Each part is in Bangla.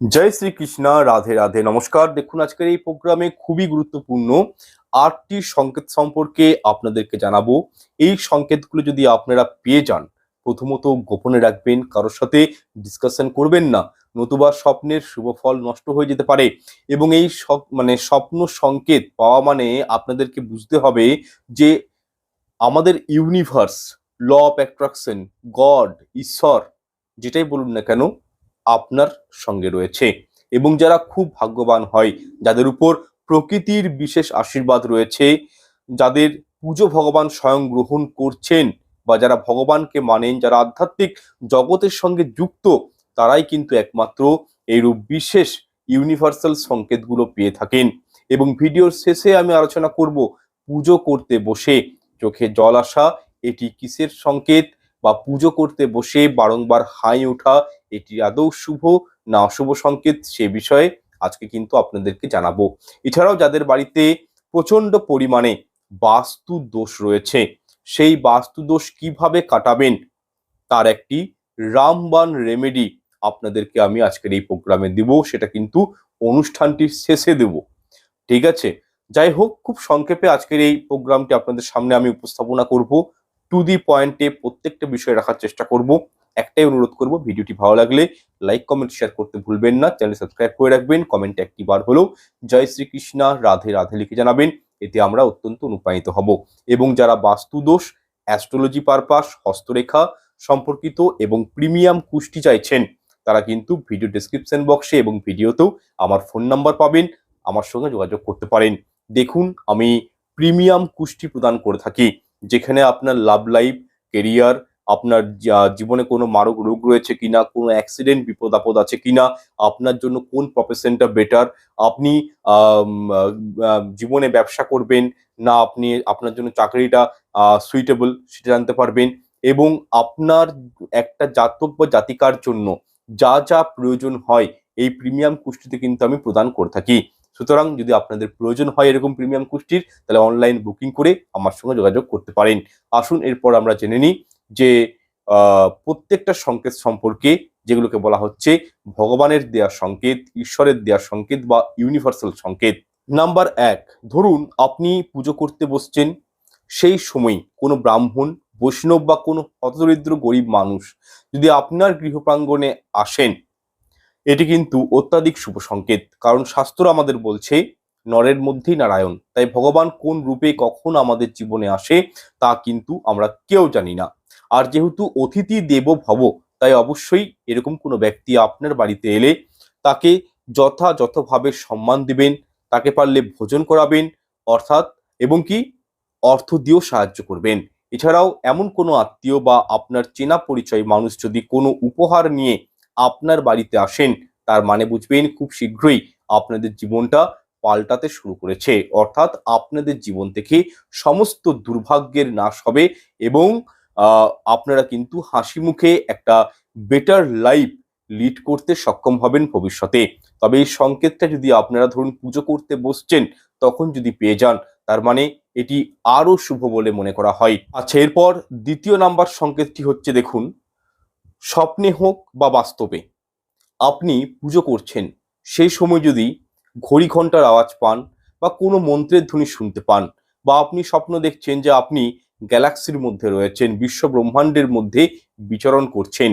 জয় শ্রীকৃষ্ণ রাধে রাধে। নমস্কার। দেখুন, আজকের এই প্রোগ্রামে খুবই গুরুত্বপূর্ণ আটটি সংকেত সম্পর্কে আপনাদেরকে জানাব। এই সংকেতগুলো যদি আপনারা পেয়ে যান, প্রথমত গোপনে রাখবেন, কারোর সাথে ডিসকাশন করবেন না, নতুবা স্বপ্নের শুভ ফল নষ্ট হয়ে যেতে পারে এবং এই মানে স্বপ্ন সংকেত পাওয়া মানে আপনাদেরকে বুঝতে হবে যে আমাদের universe law of attraction God ঈশ্বর, যেটাই বলুন না কেন আপনার সঙ্গে রয়েছে। এবং যারা খুব ভাগ্যবান হয়, যাদের উপর প্রকৃতির বিশেষ আশীর্বাদ রয়েছে, যাদের পুজো ভগবান স্বয়ং গ্রহণ করছেন বা যারা ভগবানকে মানেন, যারা আধ্যাত্মিক জগতের সঙ্গে যুক্ত, তারাই কিন্তু একমাত্র এইরূপ বিশেষ ইউনিভার্সাল সংকেতগুলো পেয়ে থাকেন। এবং ভিডিওর শেষে আমি আলোচনা করব, পুজো করতে বসে চোখে জল আসা, এটি কিসের সংকেত? বা পুজো করতে বসে বারংবার হাই ওঠা এটি আদৌ শুভ না অশুভ সংকেত সে বিষয়ে আজকে কিন্তু আপনাদেরকে জানাব। এছাড়াও যাদের বাড়িতে প্রচণ্ড পরিমাণে বাস্তু দোষ রয়েছে, সেই বাস্তু দোষ কীভাবে কাটাবেন? তার একটি রামবান রেমেডি আপনাদেরকে আমি আজকের এই প্রোগ্রামে দিব, সেটা কিন্তু অনুষ্ঠানটির শেষে দেব। ঠিক আছে? যাই হোক, খুব সংক্ষেপে আজকের এই প্রোগ্রামটি আপনাদের সামনে আমি উপস্থাপনা করব। টু দি পয়েন্টে প্রত্যেকটা বিষয় রাখার চেষ্টা করব। একটাই অনুরোধ করব, ভিডিওটি ভালো লাগলে লাইক কমেন্ট শেয়ার করতে ভুলবেন না। চ্যানেল সাবস্ক্রাইব করে রাখবেন কমেন্টে একটি বার হলেও জয় শ্রীকৃষ্ণ, রাধে রাধে লিখে জানাবেন, এতে আমরা অত্যন্ত অনুপ্রাণিত হব। এবং যারা বাস্তু দোষ অ্যাস্ট্রোলজি পারপাস হস্তরেখা সম্পর্কিত এবং প্রিমিয়াম কুষ্টি চাইছেন, তারা কিন্তু ভিডিও ডেসক্রিপশন বক্সে এবং ভিডিওতেও আমার ফোন নাম্বার পাবেন। আমার সঙ্গে যোগাযোগ করতে পারেন। দেখুন, আমি প্রিমিয়াম কুষ্টি প্রদান করে থাকি। যেখানে আপনার লাভ লাইফ কেরিয়ার আপনার জীবনে কোনো মারক রোগ রয়েছে কিনা, কোনো অ্যাক্সিডেন্ট বিপদ আপদ আছে কিনা, আপনার জন্য কোন প্রফেশনটা বেটার আপনি জীবনে ব্যবসা করবেন না আপনি, আপনার জন্য চাকরিটা সুইটেবল সেটা জানতে পারবেন এবং আপনার একটা জাতক বা জাতিকার জন্য যা যা প্রয়োজন হয়, এই প্রিমিয়াম কুষ্টিতে কিন্তু আমি প্রদান করে থাকি। সুতরাং যদি আপনাদের প্রয়োজন হয় এরকম প্রিমিয়াম কুষ্টির তাহলে অনলাইন বুকিং করে আমার সঙ্গে যোগাযোগ করতে পারেন। আসুন, এরপর আমরা জেনে নিই যে প্রত্যেকটা সংকেত সম্পর্কে যেগুলোকে বলা হচ্ছে, ভগবানের দেয়া সংকেত, ঈশ্বরের দেয়া সংকেত বা ইউনিভার্সাল সংকেত। নাম্বার এক, ধরুন আপনি পুজো করতে বসছেন, সেই সময় কোনো ব্রাহ্মণ, বৈষ্ণব বা কোনো হতদরিদ্র গরিব মানুষ যদি আপনার গৃহপ্রাঙ্গণে আসেন এটি কিন্তু অত্যাধিক শুভ সংকেত, কারণ শাস্ত্র আমাদের বলছে, নরের মধ্যেই নারায়ণ। তাই ভগবান কোন রূপে কখন আমাদের জীবনে আসে, তা কিন্তু আমরা কেউ জানি না। আর যেহেতু অতিথি দেব ভব, তাই অবশ্যই এরকম কোনো ব্যক্তি আপনার বাড়িতে এলে তাকে যথাযথভাবে সম্মান দিবেন, তাকে পারলে ভোজন করাবেন, অর্থাৎ, এবং কি, অর্থ দিয়েও সাহায্য করবেন। এছাড়াও এমন কোনো আত্মীয় বা আপনার চেনা পরিচয় মানুষ যদি কোনো উপহার নিয়ে আপনার বাড়িতে আসেন, তার মানে বুঝবেন খুব শীঘ্রই আপনাদের জীবনটা পাল্টাতে শুরু করেছে। অর্থাৎ আপনাদের জীবন থেকে সমস্ত দুর্ভাগ্যের নাশ হবে এবং আপনারা কিন্তু হাসি মুখে একটা বেটার লাইফ লিড করতে সক্ষম হবেন ভবিষ্যতে। তবে এই সংকেতটা যদি আপনারা ধরুন পুজো করতে বসছেন, তখন যদি পেয়ে যান, তার মানে এটি আরও শুভ বলে মনে করা হয়। আচ্ছা এরপর দ্বিতীয় নাম্বার সংকেতটি হচ্ছে দেখুন। স্বপ্নে হোক বা বাস্তবে, আপনি পুজো করছেন, সেই সময় যদি ঘড়ি ঘণ্টার আওয়াজ পান বা কোনো মন্ত্রের ধ্বনি শুনতে পান বা আপনি স্বপ্ন দেখছেন যে আপনি গ্যালাক্সির মধ্যে রয়েছেন, বিশ্ব ব্রহ্মাণ্ডের মধ্যে বিচরণ করছেন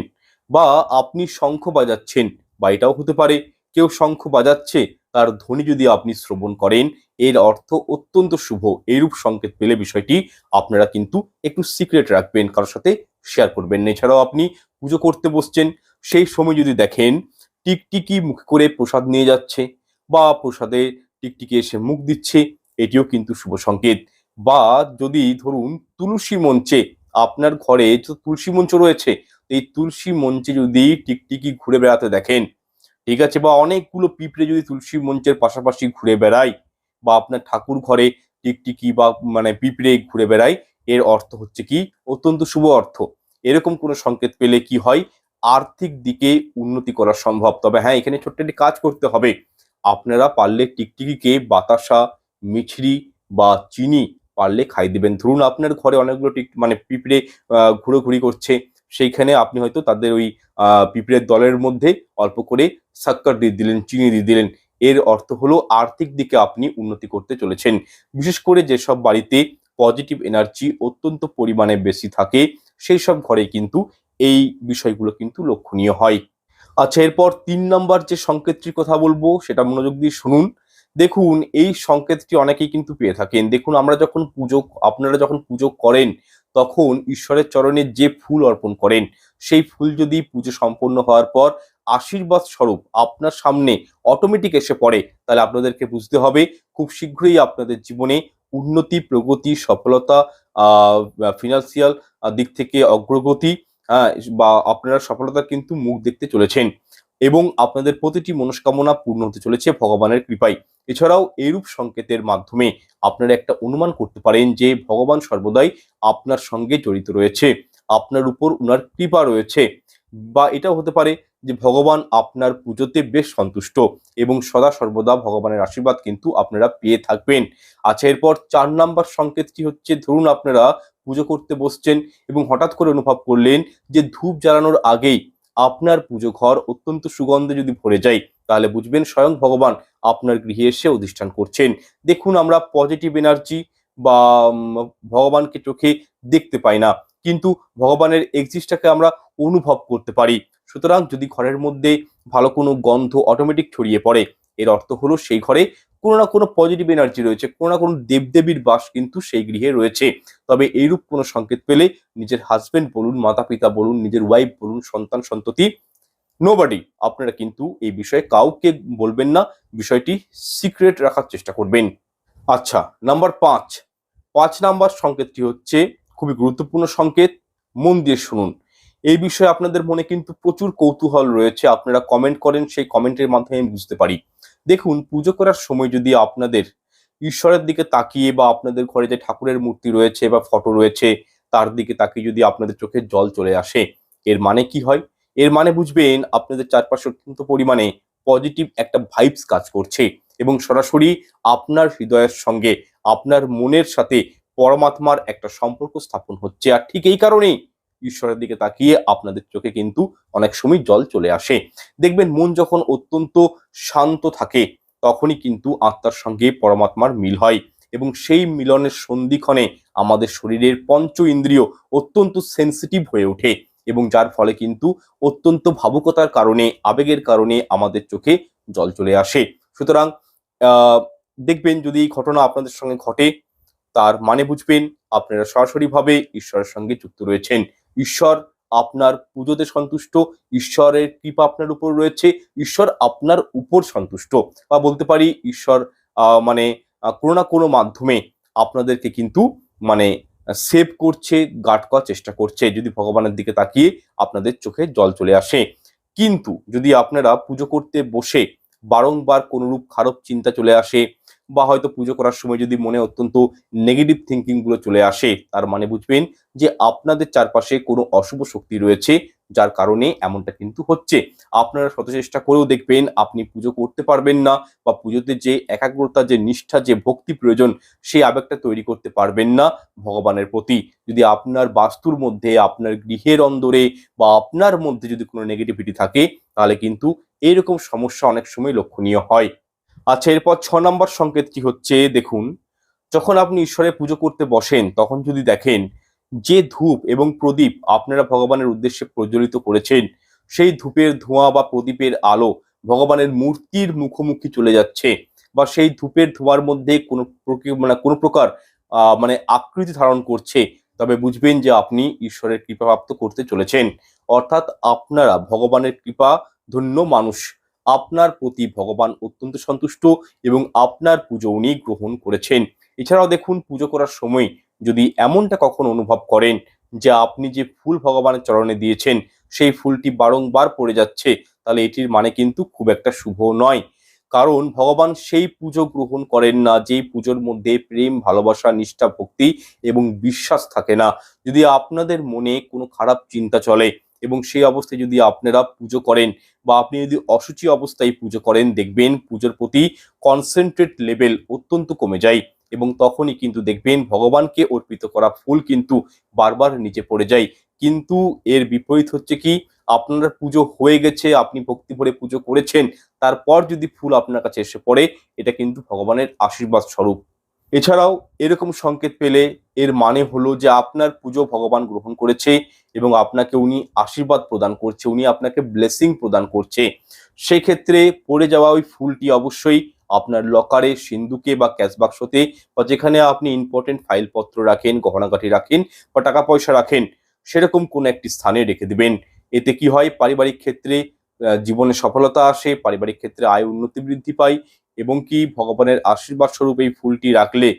বা আপনি শঙ্খ বাজাচ্ছেন, বা এটাও হতে পারে কেউ শঙ্খ বাজাচ্ছে, তার ধ্বনি যদি আপনি শ্রবণ করেন, এর অর্থ অত্যন্ত শুভ এইরূপ সংকেত পেলে বিষয়টি আপনারা কিন্তু একটু সিক্রেট রাখবেন কারোর সাথে শেয়ার করবেন। এছাড়াও আপনি পুজো করতে বসছেন, সেই সময় যদি দেখেন টিকটিকি মুখ করে প্রসাদ নিয়ে যাচ্ছে বা প্রসাদে টিকটিকি এসে মুখ দিচ্ছে, এটিও কিন্তু শুভ সংকেত। বা যদি ধরুন তুলসী মঞ্চে আপনার ঘরে তুলসী মঞ্চ রয়েছে এই তুলসী মঞ্চে যদি টিকটিকি ঘুরে বেড়াতে দেখেন, ঠিক আছে, বা অনেকগুলো পিঁপড়ে যদি তুলসী মঞ্চের পাশাপাশি ঘুরে বেড়ায় বা আপনার ঠাকুর ঘরে টিকটিকি বা মানে পিঁপড়ে ঘুরে বেড়ায় এর অর্থ হচ্ছে কি? অত্যন্ত শুভ অর্থ। এরকম কোনো সংকেত পেলে কি হয়? আর্থিক দিকে উন্নতি করা সম্ভব। তবে হ্যাঁ এখানে ছোট্ট একটি কাজ করতে হবে। আপনারা পারলে টিকটিকিকে বাতাসা, মিছরি বা চিনি পারলে খাই দিবেন। ধরুন আপনার ঘরে অনেকগুলো টিক মানে পিঁপড়ে ঘুরোঘুরি করছে। সেইখানে আপনি হয়তো তাদের ওই পিঁপড়ের দলের মধ্যে অল্প করে সাক্কার দিয়ে দিলেন, চিনি দিয়ে দিলেন। এর অর্থ হলো আর্থিক দিকে আপনি উন্নতি করতে চলেছেন। বিশেষ করে যেসব বাড়িতে পজিটিভ এনার্জি অত্যন্ত পরিমাণে বেশি থাকে, সেই সব ঘরে কিন্তু এই বিষয়গুলো কিন্তু লক্ষণীয় হয়। আচ্ছা এরপর তিন নাম্বার যে সংকেতটির কথা বলব, সেটা মনোযোগ দিয়ে শুনুন। দেখুন, এই সংকেতটি অনেকেই কিন্তু পেয়ে থাকেন। দেখুন, আমরা যখন পুজো, আপনারা যখন পুজো করেন, তখন ঈশ্বরের চরণে যে ফুল অর্পণ করেন, সেই ফুল যদি পুজো সম্পন্ন হওয়ার পর আশীর্বাদ স্বরূপ আপনার সামনে অটোমেটিক এসে পড়ে, তাহলে আপনাদেরকে বুঝতে হবে, খুব শীঘ্রই আপনাদের জীবনে উন্নতি, প্রগতি, সফলতা ফিনান্সিয়াল দিক থেকে অগ্রগতি বা আপনারা সফলতা কিন্তু মুখ দেখতে চলেছেন এবং আপনাদের প্রতিটি মনস্কামনা পূর্ণ হতে চলেছে ভগবানের কৃপায়। এছাড়াও এরূপ সংকেতের মাধ্যমে আপনারা একটা অনুমান করতে পারেন যে ভগবান সর্বদাই আপনার সঙ্গে জড়িত রয়েছে, আপনার উপর উনার কৃপা রয়েছে। বা এটাও হতে পারে যে ভগবান আপনার পুজোতে বেশ সন্তুষ্ট এবং সদা সর্বদা ভগবানের আশীর্বাদ কিন্তু আপনারা পেয়ে থাকবেন। আচ্ছা এরপর চার নাম্বার সংকেতটি হচ্ছে, ধরুন আপনারা পুজো করতে বসছেন এবং হঠাৎ করে অনুভব করলেন যে ধূপ জ্বালানোর আগেই আপনার পুজো ঘর অত্যন্ত সুগন্ধে যদি ভরে যায়, তাহলে বুঝবেন স্বয়ং ভগবান আপনার গৃহে এসে অধিষ্ঠান করছেন। দেখুন, আমরা পজিটিভ এনার্জি বা ভগবানকে চোখে দেখতে পাই না। কিন্তু ভগবানের এক্সিস্টটাকে আমরা অনুভব করতে পারি। সুতরাং যদি ঘরের মধ্যে ভালো কোনো গন্ধ অটোমেটিক ছড়িয়ে পড়ে, এর অর্থ হলো সেই ঘরে কোনো না কোনো পজিটিভ এনার্জি রয়েছে, কোনো না কোনো দেবদেবীর বাস কিন্তু সেই গৃহে রয়েছে। তবে এইরূপ কোনো সংকেত পেলে নিজের হাজবেন্ড বলুন মাতা পিতা বলুন, নিজের ওয়াইফ বলুন, সন্তান, সন্ততি নোবডি আপনারা কিন্তু এই বিষয়ে কাউকে বলবেন না, বিষয়টি সিক্রেট রাখার চেষ্টা করবেন। আচ্ছা নাম্বার পাঁচ। পাঁচ নাম্বার সংকেতটি হচ্ছে খুবই গুরুত্বপূর্ণ সংকেত। মন দিয়ে শুনুন। এই বিষয়ে আপনাদের মনে কিন্তু প্রচুর কৌতূহল রয়েছে। আপনারা কমেন্ট করেন, সেই কমেন্টের মাধ্যমে আমি বুঝতে পারি। দেখুন, পুজো করার সময় যদি আপনাদের ঈশ্বরের দিকে তাকিয়ে বা আপনাদের ঘরে যে ঠাকুরের মূর্তি রয়েছে বা ফটো রয়েছে, তার দিকে তাকিয়ে যদি আপনাদের চোখে জল চলে আসে, এর মানে কি হয়? এর মানে বুঝবেন, আপনাদের চারপাশে অত্যন্ত পরিমাণে পজিটিভ একটা ভাইবস কাজ করছে এবং সরাসরি আপনার হৃদয়ের সঙ্গে, আপনার মনের সাথে পরমাত্মার একটা সম্পর্ক স্থাপন হচ্ছে। আর ঠিক এই কারণেই ঈশ্বরের দিকে তাকিয়ে আপনাদের চোখে কিন্তু অনেক সময় জল চলে আসে। দেখবেন মন যখন অত্যন্ত শান্ত থাকে, তখনই কিন্তু আত্মার সঙ্গে পরমাত্মার মিল হয় এবং সেই মিলনের সন্ধিক্ষণে আমাদের শরীরের পঞ্চ ইন্দ্রিয় অত্যন্ত সেন্সিটিভ হয়ে ওঠে এবং যার ফলে কিন্তু অত্যন্ত ভাবুকতার কারণে, আবেগের কারণে আমাদের চোখে জল চলে আসে। সুতরাং দেখবেন যদি এই ঘটনা আপনাদের সঙ্গে ঘটে, তার মানে বুঝবেন আপনারা সরাসরিভাবে ঈশ্বরের সঙ্গে যুক্ত রয়েছেন। ঈশ্বর আপনার পুজোতে সন্তুষ্ট, ঈশ্বরের কৃপা আপনার উপর রয়েছে, ঈশ্বর আপনার উপর সন্তুষ্ট। বা বলতে পারি, ঈশ্বর মানে কোনো না কোনো মাধ্যমে আপনাদেরকে কিন্তু মানে সেভ করছে গার্ড করার চেষ্টা করছে, যদি ভগবানের দিকে তাকিয়ে আপনাদের চোখে জল চলে আসে। কিন্তু যদি আপনারা পুজো করতে বসে বারংবার কোনরূপ খারাপ চিন্তা চলে আসে বা হয়তো পুজো করার সময় যদি মনে অত্যন্ত নেগেটিভ থিঙ্কিংগুলো চলে আসে, তার মানে বুঝবেন যে আপনাদের চারপাশে কোনো অশুভ শক্তি রয়েছে, যার কারণে এমনটা কিন্তু হচ্ছে। আপনারা শত চেষ্টা করেও দেখবেন আপনি পুজো করতে পারবেন না বা পুজোতে যে একাগ্রতা, যে নিষ্ঠা, যে ভক্তি প্রয়োজন সেই আবেগটা তৈরি করতে পারবেন না ভগবানের প্রতি। যদি আপনার বাস্তুর মধ্যে, আপনার গৃহের অন্দরে বা আপনার মধ্যে যদি কোনো নেগেটিভিটি থাকে, তাহলে কিন্তু এরকম সমস্যা অনেক সময় লক্ষণীয় হয়। আচ্ছা এরপর ছ নম্বর সংকেতটি হচ্ছে, দেখুন, যখন আপনি ঈশ্বরের পুজো করতে বসেন, তখন যদি দেখেন যে ধূপ এবং প্রদীপ আপনারা ভগবানের উদ্দেশ্যে প্রজ্বলিত করেছেন, সেই ধূপের ধোঁয়া বা প্রদীপের আলো ভগবানের মূর্তির মুখোমুখি চলে যাচ্ছে বা সেই ধূপের ধোঁয়ার মধ্যে কোনো মানে কোনো প্রকার মানে আকৃতি ধারণ করছে, তবে বুঝবেন যে আপনি ঈশ্বরের কৃপাপ্রাপ্ত করতে চলেছেন। অর্থাৎ আপনারা ভগবানের কৃপা ধন্য মানুষ। আপনার প্রতি ভগবান অত্যন্ত সন্তুষ্ট এবং আপনার পুজো উনি গ্রহণ করেছেন। এছাড়াও দেখুন, পুজো করার সময় যদি এমনটা কখনো অনুভব করেন যে আপনি যে ফুল ভগবানের চরণে দিয়েছেন, সেই ফুলটি বারংবার পড়ে যাচ্ছে, তাহলে এটির মানে কিন্তু খুব একটা শুভ নয়। কারণ ভগবান সেই পুজো গ্রহণ করেন না, যেই পুজোর মধ্যে প্রেম, ভালোবাসা, নিষ্ঠা, ভক্তি এবং বিশ্বাস থাকে না। যদি আপনাদের মনে কোনো খারাপ চিন্তা চলে এবং সেই অবস্থায় যদি আপনারা পুজো করেন বা আপনি যদি অসুচি অবস্থায় পুজো করেন, দেখবেন পুজোর প্রতি কনসেন্ট্রেট লেভেল অত্যন্ত কমে যায় এবং তখনই কিন্তু দেখবেন ভগবানকে অর্পিত করা ফুল কিন্তু বারবার নিচে পড়ে যায়। কিন্তু এর বিপরীত হচ্ছে কি, আপনার পুজো হয়ে গেছে, আপনি ভক্তি ভরে পুজো করেছেন, তারপর যদি ফুল আপনার কাছে এসে পড়ে, এটা কিন্তু ভগবানের আশীর্বাদ স্বরূপ। এছাড়াও এরকম সংকেত পেলে এর মানে হলো যে আপনার পুজো ভগবান গ্রহণ করেছে এবং আপনাকে উনি আশীর্বাদ প্রদান করছে, উনি আপনাকে ব্লেসিং প্রদান করছে। সেই ক্ষেত্রে পড়ে যাওয়া ওই ফুলটি অবশ্যই আপনার লকারে সিন্ধুকে বা ক্যাশ বাক্সতে বা যেখানে আপনি ইম্পর্টেন্ট ফাইলপত্র রাখেন, গহনাগাটি রাখেন বা টাকা পয়সা রাখেন, সেরকম কোনো একটি স্থানে রেখে দিবেন। এতে কি হয়? পারিবারিক ক্ষেত্রে জীবনে সফলতা আসে, পারিবারিক ক্ষেত্রে আয় উন্নতি বৃদ্ধি পায় এবং কি ভগবানের আশীর্বাদ স্বরূপ এই ফুলটি রাখলে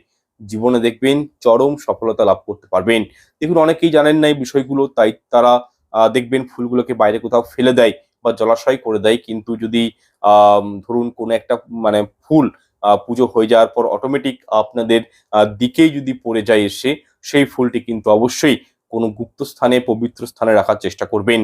জীবনে দেখবেন চরম সফলতা লাভ করতে পারবেন। দেখুন, অনেকেই জানেন না এই বিষয়গুলো, তাই তারা দেখবেন ফুলগুলোকে বাইরে কোথাও ফেলে দেয় বা জলাশয় করে দেয়। কিন্তু যদি ধরুন কোনো একটা মানে ফুল পুজো হয়ে যাওয়ার পর অটোমেটিক আপনাদের দিকেই যদি পড়ে যায় এসে, সেই ফুলটি কিন্তু অবশ্যই কোনো গুপ্ত স্থানে, পবিত্র স্থানে রাখার চেষ্টা করবেন।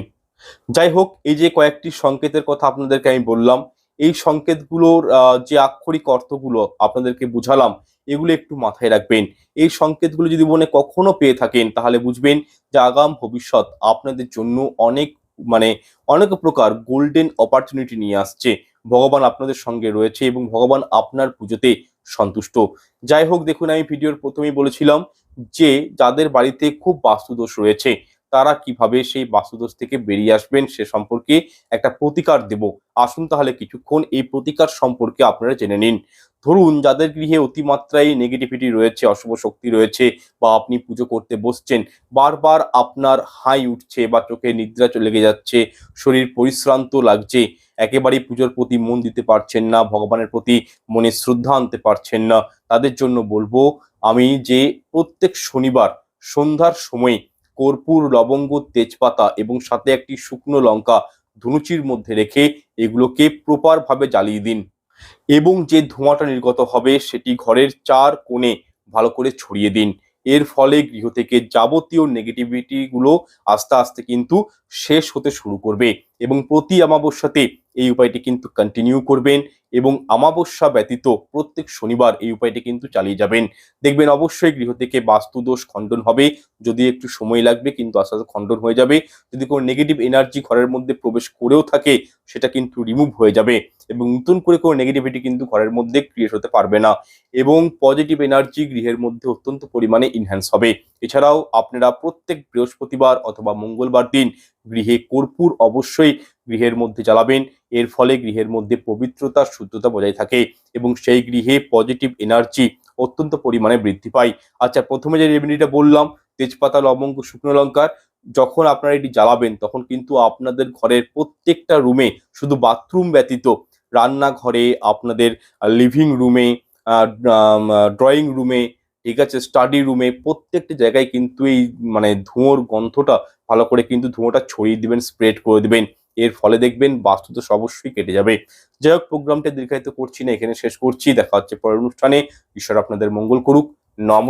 যাই হোক এই যে কয়েকটি সংকেতের কথা আপনাদেরকে আমি বললাম, এই সংকেতগুলোর যে আক্ষরিক অর্থগুলো আপনাদেরকে বুঝালাম, এগুলো একটু মাথায় রাখবেন। এই সংকেতগুলো যদি মনে কখনো পেয়ে থাকেন, তাহলে বুঝবেন যে আগাম ভবিষ্যৎ আপনাদের জন্য অনেক মানে অনেক প্রকার গোল্ডেন অপরচুনিটি নিয়ে আসছে। ভগবান আপনাদের সঙ্গে রয়েছে এবং ভগবান আপনার পুজোতে সন্তুষ্ট। যাই হোক দেখুন, আমি ভিডিওর প্রথমেই বলেছিলাম যে, যাদের বাড়িতে খুব বাস্তুদোষ রয়েছে তারা কীভাবে সেই বাস্তুদোষ থেকে বেরিয়ে আসবেন সে সম্পর্কে একটা প্রতিকার দেব। আসুন তাহলে কিছুক্ষণ এই প্রতিকার সম্পর্কে আপনারা জেনে নিন। ধরুন, যাদের গৃহে অতিমাত্রায় নেগেটিভিটি রয়েছে, অশুভ শক্তি রয়েছে বা আপনি পুজো করতে বসছেন, বারবার আপনার হাই উঠছে বা চোখে নিদ্রা চলে যাচ্ছে, শরীর পরিশ্রান্ত লাগছে, একেবারেই পুজোর প্রতি মন দিতে পারছেন না, ভগবানের প্রতি মনে শ্রদ্ধা আনতে পারছেন না, তাদের জন্য বলব, আমি যে প্রত্যেক শনিবার সন্ধ্যার সময় কর্পূর, লবঙ্গ, তেজপাতা এবং সাথে একটি শুকনো লঙ্কা ধুনুচির মধ্যে রেখে এগুলোকে প্রপার ভাবে জ্বালিয়ে দিন এবং যে ধোঁয়াটা নির্গত হবে সেটি ঘরের চার কোণে ভালো করে ছড়িয়ে দিন। এর ফলে গৃহ থেকে যাবতীয় নেগেটিভিটি গুলো আস্তে আস্তে কিন্তু শেষ হতে শুরু করবে এবং প্রতি অমাবস্যাতে এই উপায়টি কিন্তু কন্টিনিউ করবেন এবং আমাবস্যা ব্যতীত প্রত্যেক শনিবার এই উপায়টি কিন্তু চালিয়ে যাবেন। দেখবেন অবশ্যই গৃহ থেকে বাস্তুদোষ খণ্ডন হবে। যদি একটু সময় লাগবে কিন্তু আস্তে আস্তে খণ্ডন হয়ে যাবে। যদি কোনো নেগেটিভ এনার্জি ঘরের মধ্যে প্রবেশ করেও থাকে, সেটা কিন্তু রিমুভ হয়ে যাবে এবং নতুন করে কোনো নেগেটিভিটি কিন্তু ঘরের মধ্যে ক্রিয়েট হতে পারবে না এবং পজিটিভ এনার্জি গৃহের মধ্যে অত্যন্ত পরিমাণে ইনহ্যান্স হবে। এছাড়াও আপনারা প্রত্যেক বৃহস্পতিবার অথবা মঙ্গলবার দিন গৃহে কর্পূর অবশ্যই গৃহের মধ্যে জ্বালাবেন। এর ফলে গৃহের মধ্যে পবিত্রতা, শুদ্ধতা বজায় থাকে এবং সেই গৃহে পজিটিভ এনার্জি অত্যন্ত পরিমাণে বৃদ্ধি পায়। আচ্ছা প্রথমে যে রেমেডিটা বললাম, তেজপাতা, লবঙ্গ, শুকনো লঙ্কার যখন আপনারা এটি জ্বালাবেন, তখন কিন্তু আপনাদের ঘরের প্রত্যেকটা রুমে শুধু বাথরুম ব্যতীত রান্নাঘরে আপনাদের লিভিং রুমে ড্রয়িং রুমে ঠিক আছে স্টাডি রুমে প্রত্যেকটি জায়গায় কিন্তু এই মানে ধুঁয়োর গন্ধটা ভালো করে কিন্তু ধুঁয়োটা ছড়িয়ে দিবেন স্প্রেড করে দিবেন। এর ফলে দেখবেন বাস্তুদোষ অবশ্যই কেটে যাবে। যাই হোক প্রোগ্রামটা দীর্ঘায়িত করছি না, এখানে শেষ করছি। দেখা হচ্ছে পরের অনুষ্ঠানে। ঈশ্বর আপনাদের মঙ্গল করুক। নম